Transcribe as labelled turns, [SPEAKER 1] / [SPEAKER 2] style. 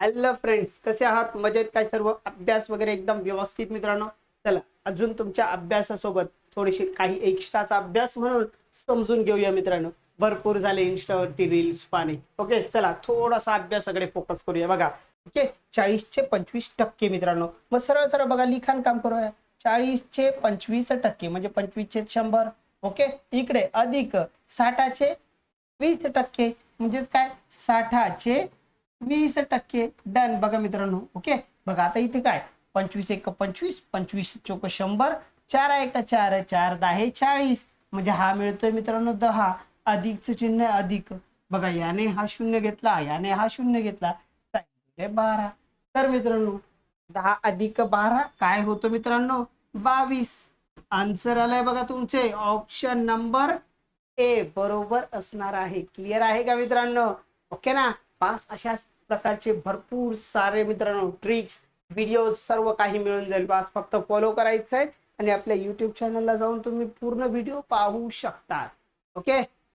[SPEAKER 1] Hello friends कसे आहात? मजेत काय सर्व? अभ्यास वगैरे एकदम व्यवस्थित मित्रांनो? चला अजून तुमच्या अभ्यासासोबत थोडीशी काही एक्स्ट्राचा अभ्यास म्हणून समजून घेऊया मित्रांनो. भरपूर झाले इन्स्टावरती रील्स पाणी ओके चला थोडासा अभ्यासाकडे फोकस करूया. बघा ओके चाळीसचे पंचवीस टक्के मित्रांनो. मग सरळ सरळ बघा लिखाण काम करूया. चाळीसचे पंचवीस टक्के म्हणजे पंचवीसचे शंभर. ओके इकडे अधिक साठाचे वीस टक्के म्हणजेच काय? साठाचे वीस टक्के डन. बघा मित्रांनो ओके? बघा आता इथे काय? पंचवीस एक पंचवीस पंचवीस चोक शंभर चार एक चार चार दहा चाळीस. म्हणजे हा मिळतोय मित्रांनो दहा. अधिकचं चिन्ह अधिक. बघा याने हा शून्य घेतला याने हा शून्य घेतला. बारा. तर मित्रांनो दहा अधिक बारा काय होतो मित्रांनो? बावीस. आन्सर आलाय बघा तुमचे. ऑप्शन नंबर ए बरोबर असणार आहे. क्लिअर आहे का मित्रांनो? ओके ना? पास अशाच प्रकारचे भरपूर सारे मित्रांनो ट्रिक्स व्हिडिओ सर्व काही मिळून जाईल. पास फक्त फॉलो करायचं आहे आणि आपल्या युट्यूब चॅनलला जाऊन तुम्ही पूर्ण व्हिडिओ पाहू शकता. ओके